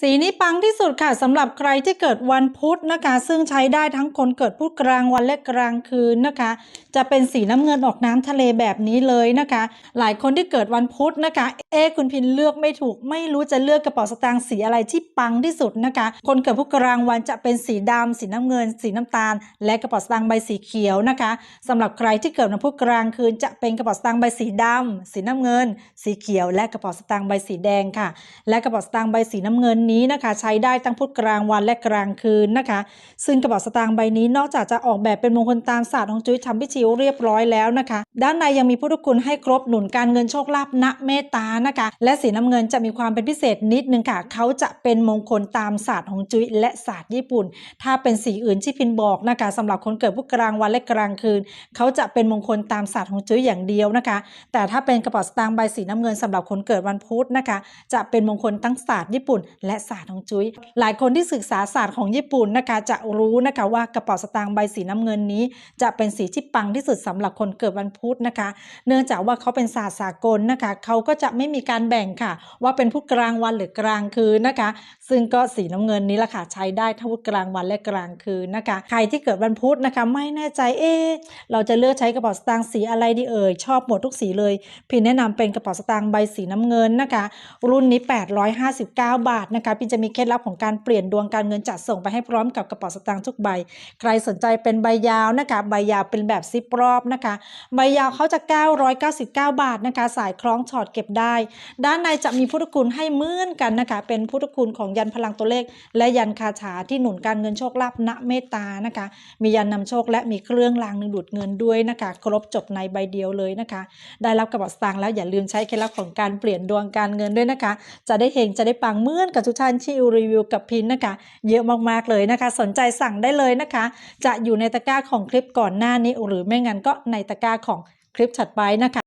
สีนี้ปังที่สุดค่ะสำหรับใครที่เกิดวันพุธนะคะ ซึ่งใช้ได้ทั้งคนเกิดพุธกลางวันและกลางคืนนะคะ จะเป็นสีน้ำเงินออกน้ำทะเลแบบนี้เลยนะคะ หลายคนที่เกิดวันพุธนะคะ เอ๊คุณพินเลือกไม่ถูก ไม่รู้จะเลือกกระเป๋าสตางค์สีอะไรที่ปังที่สุดนะคะ คนเกิดพุธกลางวันจะเป็นสีดำสีน้ำเงิน สีน้ำตาล และกระเป๋าสตางค์ใบสีเขียวนะคะสำหรับใครที่เกิดวันพุธกลางคืน จะเป็นกระเป๋าสตางค์ใบสีดำสีน้ำเงิน สีเขียว และกระเป๋าสตางค์ใบสีแดงค่ะ และกระเป๋าสตางค์ใบสีน้ำเงินนี้นะคะ ใช้ได้ทั้งพุธกลางวันและกลางคืนนะคะ ซึ่งกระเป๋าสตางค์ใบนี้นอกจากจะออกแบบเป็นมงคลตามศาสตร์ของจุ้ยทำพิธีเรียบร้อยแล้วนะคะ ด้านในยังมีพุทธคุณให้ครบหนุนการเงินโชคลาภณเมตตานะคะ และสีน้ำเงินจะมีความเป็นพิเศษนิดนึงค่ะ เขาจะเป็นมงคลตามศาสตร์ของจุ้ยและศาสตร์ญี่ปุ่น ถ้าเป็นสีอื่นที่พินบอกนะคะสำหรับคนเกิดพุธกลางวันและกลางคืน เขาจะเป็นมงคลตามศาสตร์ของจุ้ยอย่างเดียวนะคะ แต่ถ้าเป็นกระเป๋าสตางค์ใบสีน้ำเงินสำหรับคนเกิดวันพุธนะคะ จะเป็นมงคลทั้งศาสตร์ญี่ปุ่น และศาสตร์ของจุ้ยหลายคนที่ศึกษาศาสตร์ของญี่ปุ่นนะคะ จะรู้นะคะว่ากระเป๋าสตางค์ใบสีน้ำเงินนี้ จะเป็นสีที่ปังที่สุดสำหรับคนเกิดวันพุธนะคะ เนื่องจากว่าเขาเป็นศาสตร์สากลนะคะเขาก็จะไม่มีการแบ่งค่ะ ว่าเป็นพุธกลางวันหรือกลางคืนนะคะ ซึ่งก็สีน้ำเงินนี้ละค่ะใช้ได้ทั้งพุธกลางวันและกลางคืนนะคะ ใครที่เกิดวันพุธนะคะ ไม่แน่ใจเอ๊ะเราจะเลือกใช้กระเป๋าสตางค์สีอะไรดีเอ่ยชอบหมดทุกสีเลยพี่แนะนำเป็นกระเป๋าสตางค์ใบสีน้ำเงินนะคะ รุ่นนี้ 859 บาทนะคะพี่จะมีเคล็ดลับของการเปลี่ยนดวงการเงินจัดส่งไปให้พร้อมกับกระเป๋าสตางค์ทุกใบ ใครสนใจเป็นใบยาวนะคะ ใบยาวเป็นแบบซิปรอบนะคะ ใบยาวเขาจะ 999 บาทนะคะ สายคล้องช็อตเก็บได้ ด้านในจะมีพุทธคุณให้เหมือนกันนะคะ เป็นพุทธคุณของยันพลังตัวเลข และยันคาถาที่หนุนการเงินโชคลาภณเมตตานะคะ มียันนำโชคและมีเครื่องรางหนึ่งดูดเงินด้วยนะคะ ครบจบในใบเดียวเลยนะคะ ได้รับกระเป๋าสตางค์แล้วอย่าลืมใช้เคล็ดลับของการเปลี่ยนดวงการเงินด้วยนะคะ จะได้เฮงจะได้ปังเหมือนกับทุกท่านที่รีวิวกับพินนะคะ เยอะมากๆเลยนะคะ สนใจสั่งได้เลยนะคะ จะอยู่ในตะกร้าของคลิปก่อนหน้านี้หรือไม่งั้นก็ในตะกร้าของ คลิปถัดไปนะคะ